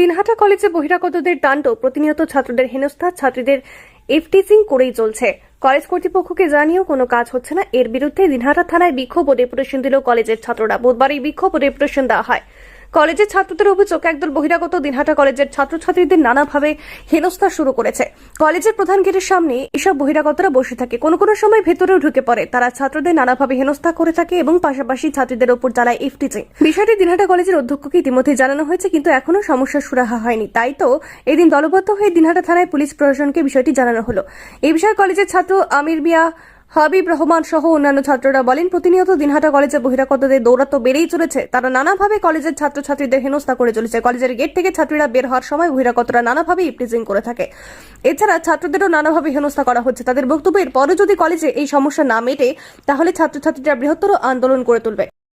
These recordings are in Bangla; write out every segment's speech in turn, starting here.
দিনহাটা কলেজে বহিরাগতদের তাণ্ডব প্রতিনিয়ত ছাত্রদের হেনস্থা, ছাত্রীদের এফটিসিং করেই চলছে। কলেজ কর্তৃপক্ষকে জানিয়েও কোনো কাজ হচ্ছে না। এর বিরুদ্ধে দিনহাটা থানায় বিক্ষোভ ও ডেপুটেশন দিল কলেজের ছাত্ররা। বুধবার এই বিক্ষোভ ও ডেপুটেশন দেওয়া হয়। কলেজের ছাত্রদের অভিযোগ, একদল বহিরাগত দিনহাটা কলেজের ছাত্রছাত্রীদের নানাভাবে হেনস্থা শুরু করেছে। কলেজের প্রধান গেটের সামনে এসব বহিরাগতরা বসে থাকে। কোনো কোনো সময় ভেতরেও ঢুকে পড়ে। তারা ছাত্রদের নানাভাবে হেনস্থা করে থাকে এবং পাশাপাশি ছাত্রীদের ওপর চালায় এফটিচিং বিষয়টি দিনহাটা কলেজের অধ্যক্ষকে ইতিমধ্যে জানানো হয়েছে, কিন্তু এখনও সমস্যার সুরাহা হয়নি। তাই তো এদিন দলবদ্ধ হয়ে দিনহাটা থানায় পুলিশ প্রশাসনকে বিষয়টি জানানো হলো। এ বিষয়ে কলেজের ছাত্র আমির বিয়া হাবিব রহমান সহ অন্যান্য ছাত্ররা বলেন, প্রতিনিয়ত দিনহাটা কলেজে বহিরাগতদের দৌরাত্ম বেড়েই চলেছে। তারা নানাভাবে কলেজের ছাত্রছাত্রীদের হেনস্থা করে চলেছে। কলেজের গেট থেকে ছাত্রীরা বের হওয়ার সময় বহিরাগতরা নানাভাবে ইপটিজিং করে থাকে। এছাড়া ছাত্রদেরও নানাভাবে হেনস্থা করা হচ্ছে। তাদের বক্তব্যের পরে যদি কলেজে এই সমস্যা না মেটে, তাহলে ছাত্রছাত্রীরা বৃহত্তর আন্দোলন করে তুলবে।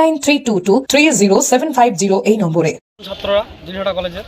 nine three two two three zero seven five zero এই নম্বরে। ছাত্ররা দিনহাটা কলেজের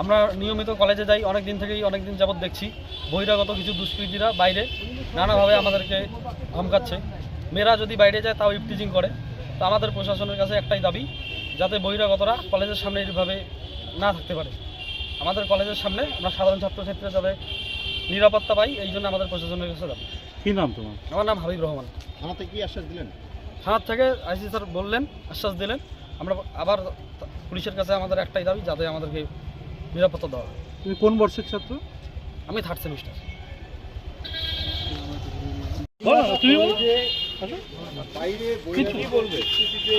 আমরা নিয়মিত কলেজে যাই অনেক দিন থেকেই অনেক দিন যাবৎ দেখছি। বহিরাগত কিছু দুষ্কৃতীরা বাইরে নানাভাবে আমাদেরকে ধমকাচ্ছে। মেয়েরা যদি বাইরে যায় তাও ইফটিজিং করে। তো আমাদের প্রশাসনের কাছে একটাই দাবি যাতে বহিরাগতরা কলেজের সামনে এইভাবে না থাকতে পারে। আমাদের কলেজের সামনে আমরা সাধারণ ছাত্রছাত্রীরা যাতে নিরাপত্তা পাই এই জন্য আমাদের প্রশাসনের কাছে দাবি। কি নাম তোমার? আমার নাম হাবিব রহমান। থানাতে কি আশ্বাস দিলেন? থানার থেকে আইসি স্যার বললেন আশ্বাস দিলেন। আমরা আবার পুলিশের কাছে আমাদের একটাই দাবি যাতে আমাদেরকে নিরাপত্তা দেওয়া হয়। তুমি কোন বর্ষের ছাত্র? আমি থার্ড সেমিস্টার তুমি বলো।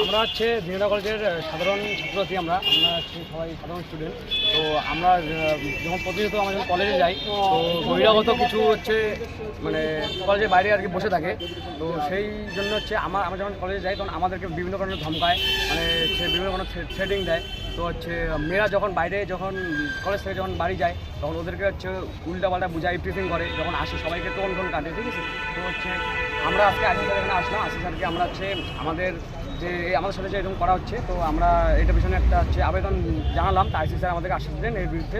আমরা হচ্ছে দিনদা কলেজের সাধারণ ছাত্রছাত্রী আমরা। আমরা হচ্ছে সবাই সাধারণ স্টুডেন্ট তো আমরা যখন প্রতিনিয়ত আমরা যখন কলেজে যাই তো বহিরাগত কিছু হচ্ছে মানে কলেজের বাইরে আর কি বসে থাকে। তো সেই জন্য হচ্ছে আমার আমরা যখন কলেজে যাই তখন আমাদেরকে বিভিন্ন কারণে ধমকায় মানে সে বিভিন্ন কারণে থ্রেডিং দেয়। তো হচ্ছে মেয়েরা যখন বাইরে যখন কলেজ থেকে যখন বাড়ি যায় তখন ওদেরকে হচ্ছে উল্টাপাল্টা বুঝাই প্রিফিং করে যখন আসে সবাইকে টোন টোন কাটে ঠিক আছে? তো হচ্ছে আমরা আজকে আসি স্যার এখানে আসলাম আসি স্যারকে আমরা হচ্ছে আমাদের যে আমাদের সাথে যে এরকম করা হচ্ছে তো আমরা এটা পিছনে একটা হচ্ছে আবেদন জানালাম তা আইসি স্যার আমাদেরকে আশ্বাস দিলেন এর বিরুদ্ধে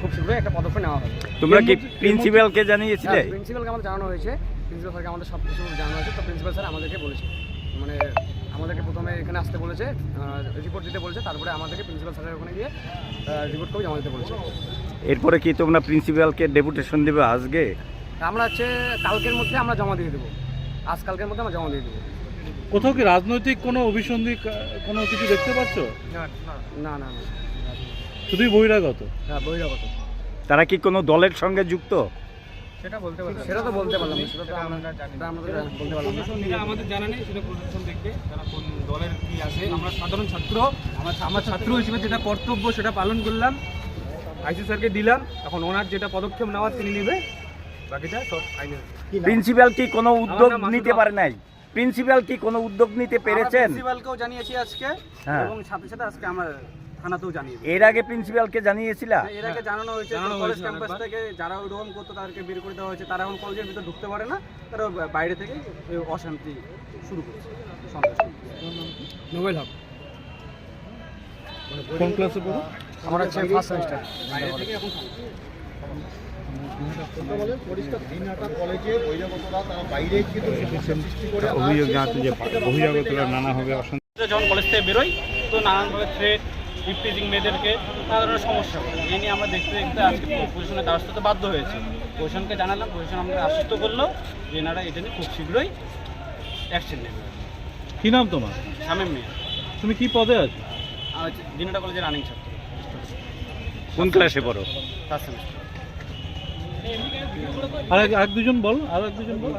খুব শীঘ্রই একটা পদক্ষেপ নেওয়া হবে। তোমরা কি প্রিন্সিপালকে জানিয়েছিলে? প্রিন্সিপালকে আমাদের জানানো হয়েছে প্রিন্সিপাল স্যারকে আমাদের সব কিছু জানানো হয়েছে তো প্রিন্সিপাল স্যার আমাদেরকে বলেছে। আমাদেরকে প্রথমে এখানে আসতে বলেছে রিপোর্ট দিতে বলেছে তারপরে আমাদেরকে প্রিন্সিপাল স্যারের ওখানে গিয়ে রিপোর্ট করে জমা দিতে বলেছে। এরপরে কি তোমরা প্রিন্সিপালকে ডেপুটেশন দেবে আজকে? আমরা হচ্ছে কালকের মধ্যে আমরা জমা দিয়ে দেবো। আজ কালকের মধ্যে আমরা জমা দিয়ে দেবো। কোথাও কি রাজনৈতিক কোনো অভিসন্ধি কোনো কিছু দেখতে পাচ্ছ? না না না। শুধুই বহিরাগত? হ্যাঁ বহিরাগত। তারা কি কোনো দলের সঙ্গে যুক্ত? সেটা বলতে পারলাম সেটা তো বলতে পারলাম সেটা তো আমরা সেটা আমরা বলতে পারলাম না। আমাদের জানা নেই সেটা প্রশাসন দেখবে তারা কোন দলের কি আছে। আমরা সাধারণ ছাত্র আমার ছাত্র হিসেবে যেটা কর্তব্য সেটা পালন করলাম। আইসি স্যারকে দিলাম এখন ওনার যেটা পদক্ষেপ নেওয়ার তিনি নেবে বাকিটা সব আইনের প্রিন্সিপাল কি কোনো উদ্যোগ নিতে। পারে নাই? প্রিন্সিপাল কি কোনো উদ্যোগ নিতে পেরেছেন? প্রিন্সিপালকেও জানিয়েছি আজকে হ্যাঁ। এবং সাথে সাথে আজকে আমরা থানাতেও জানিয়ে এর আগে প্রিন্সিপালকে জানিয়েছিলা? এর আগে জানানো হয়েছে কলেজ ক্যাম্পাস থেকে যারা ওইরকম করতো তাদেরকে বের করে দেওয়া হয়েছে। তারা এখন কলেজের ভিতরে ঢুকতে পারে না তারা বাইরে থেকে অশান্তি শুরু করেছে নোবেল হক। কোন ক্লাসে পড়ো? আমার হচ্ছে ফার্স্ট সেমিস্টার অভিযোগ জানাতে যে বহিরাগতরা নানাভাবে অশান্তি যখন কলেজ থেকে বেরোই তো নানানভাবে থ্রেট ইফটিজিং মেয়েদেরকে নানা ধরনের সমস্যা হয় এই নিয়ে আমরা দেখতে দেখতে আজকে পজিশনের দ্বারস্থ হতে বাধ্য হয়েছে। পজিশনকে জানালাম পজিশন আমাদের আশ্বস্ত করল যে এনারা এটা নিয়ে খুব শীঘ্রই অ্যাকশন নেবে। কি নাম তোমার? শামীম মেয়ে। তুমি কি পদে আছো? দিনটা কলেজের রানিং ছাত্র। কোন ক্লাসে পড়ো? ফার্স্ট সেমিস্টার আর এক- আর দুজন বল আর এক দুজন বল।